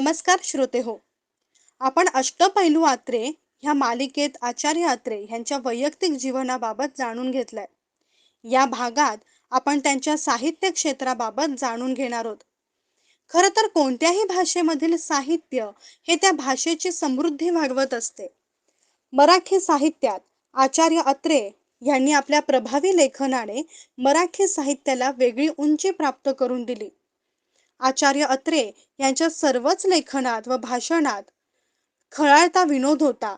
नमस्कार श्रोते हो. आपण अष्टपैलू आत्रे ह्या मालिकेत आचार्य आत्रे यांच्या वैयक्तिक जीवनाबाबत जाणून घेतलंय. या भागात आपण त्यांच्या साहित्य क्षेत्राबाबत जाणून घेणार आहोत. खरं तर कोणत्याही भाषेमधील साहित्य हे त्या भाषेची समृद्धी वाढवत असते. मराठी साहित्यात आचार्य अत्रे यांनी आपल्या प्रभावी लेखनाने मराठी साहित्याला वेगळी उंची प्राप्त करून दिली. आचार्य अत्रे यांच्या सर्वच लेखनात व भाषणात खळाळता विनोद होता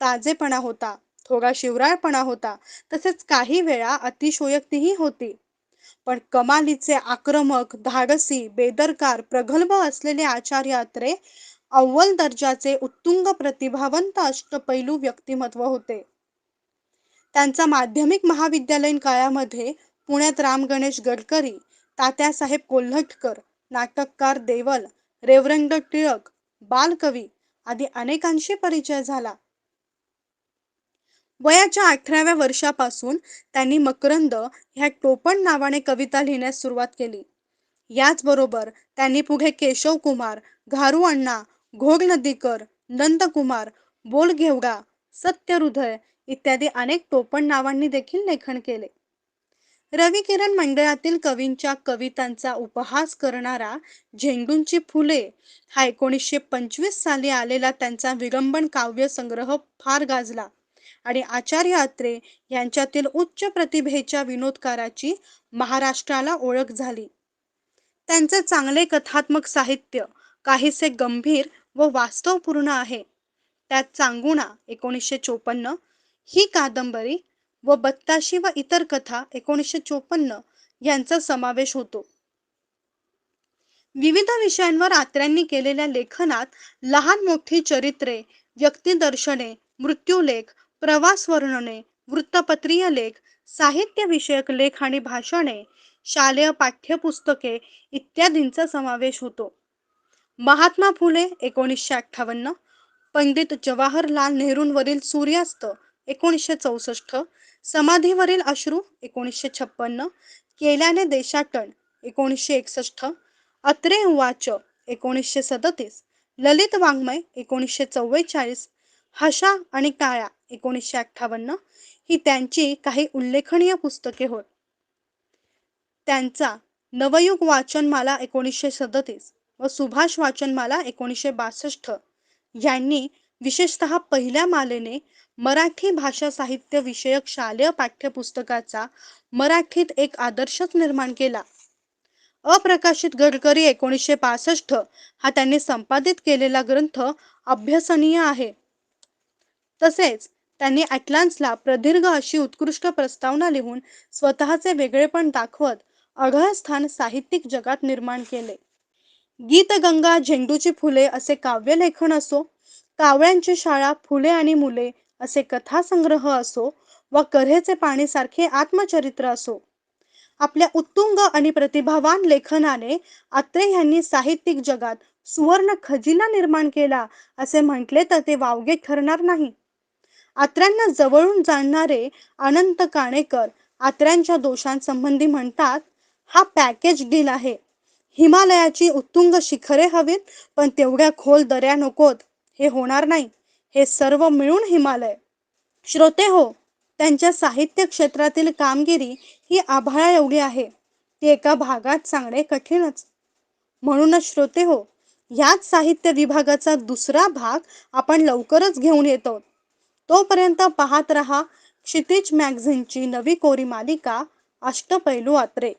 ताजेपणा होता थोडा शिवराळपणा होता तसेच काही वेळा अतिशयोक्तीही होती. पण कमालीचे आक्रमक धाडसी बेदरकार प्रगल्भ असलेले आचार्य अत्रे अव्वल दर्जाचे उत्तुंग प्रतिभावंत अष्टपैलू व्यक्तिमत्व होते. त्यांचा माध्यमिक महाविद्यालयीन काळामध्ये पुण्यात राम गणेश गडकरी तात्यासाहेब कोल्हटकर नाटककार देवल रेवरंग टिळक बालकवी आदी अनेकांशी परिचय झाला. वयाच्या अठराव्या वर्षापासून त्यांनी मकरंद ह्या टोपण नावाने कविता लिहिण्यास सुरुवात केली. याचबरोबर त्यांनी पुढे केशव कुमार घारू अण्णा घोड नदीकर नंदकुमार बोलघेवडा सत्यहृदय इत्यादी अनेक टोपण नावांनी देखील लेखन केले. रविकिरण मंडळातील कवींच्या कवितांचा उपहास करणारा झेंडूंची फुले हा एकोणीसशे पंचवीस साली आलेला त्यांचा विडंबन काव्य संग्रह फार गाजला. आणि आचार्य अत्रे यांच्यातील उच्च प्रतिभेच्या विनोदकाराची महाराष्ट्राला ओळख झाली. त्यांचे चांगले कथात्मक साहित्य काहीसे गंभीर व वास्तवपूर्ण आहे. त्यात चांगुणा एकोणीसशे चोपन्न ही कादंबरी व बत्ताशी व इतर कथा एकोणीसशे चोपन्न यांचा समावेश होतो. विविध विषयांवर आत्र्यांनी केलेल्या लेखनात लहान मोठी चरित्रे व्यक्तिदर्शने मृत्यूलेख प्रवास वर्णने वृत्तपत्रीय लेख साहित्य विषयक लेख आणि भाषणे शालेय पाठ्यपुस्तके इत्यादींचा समावेश होतो. महात्मा फुले एकोणीसशे अठ्ठावन्न पंडित जवाहरलाल नेहरूंवरील सूर्यास्त एकोणीसशे चौसष्ट समाधीवरील अश्रू एकोणीसशे छप्पन्न केल्याने देशाटन एकोणीसशे एकसष्ट अत्रे वाच एकोणीसशे सदतीस ललित वाङ्मय एकोणीसशे चव्वेचाळीस हशा आणि काळ्या एकोणीसशे अठ्ठावन्न ही त्यांची काही उल्लेखनीय पुस्तके होत त्यांचा नवयुग वाचनमाला एकोणीसशे सदतीस व सुभाष वाचनमाला एकोणीसशे बासष्ट. यांनी विशेषतः पहिल्या मालेने मराठी भाषा साहित्य विषयक शालेय पाठ्यपुस्तकाचा मराठीत एक आदर्शच निर्माण केला. अप्रकाशित गडकरी एकोणीसशे पासष्ट हा त्यांनी संपादित केलेला ग्रंथ अभ्यसनीय आहे. तसेच त्यांनी ॲटलान्सला प्रदीर्घ अशी उत्कृष्ट प्रस्तावना लिहून स्वतःचे वेगळेपण दाखवत अढळ स्थान साहित्यिक जगात निर्माण केले. गीतगंगा झेंडूची फुले असे काव्यलेखन असो कावळ्यांची शाळा फुले आणि मुले असे कथासंग्रह असो व कऱ्हेचे पाणीसारखे आत्मचरित्र असो. आपल्या उत्तुंग आणि प्रतिभावान लेखनाने आत्रे यांनी साहित्यिक जगात सुवर्ण खजिना निर्माण केला असे म्हटले तर ते वावगे ठरणार नाही. आत्र्यांना जवळून जाणणारे अनंत काणेकर आत्र्यांच्या दोषांसंबंधी म्हणतात हा पॅकेज डील आहे. हिमालयाची उत्तुंग शिखरे हवीत पण तेवढ्या खोल दऱ्या नकोत. हे होणार नाही. हे सर्व मिळून हिमालय. श्रोते हो त्यांच्या साहित्य क्षेत्रातील कामगिरी ही आभाळा एवढी आहे. ती एका भागात सांगणे कठीणच. म्हणूनच श्रोते हो याच साहित्य विभागाचा दुसरा भाग आपण लवकरच घेऊन येतो. तोपर्यंत पाहत रहा क्षितिज मॅगझिनची नवी कोरी मालिका अष्टपैलू आत्रे.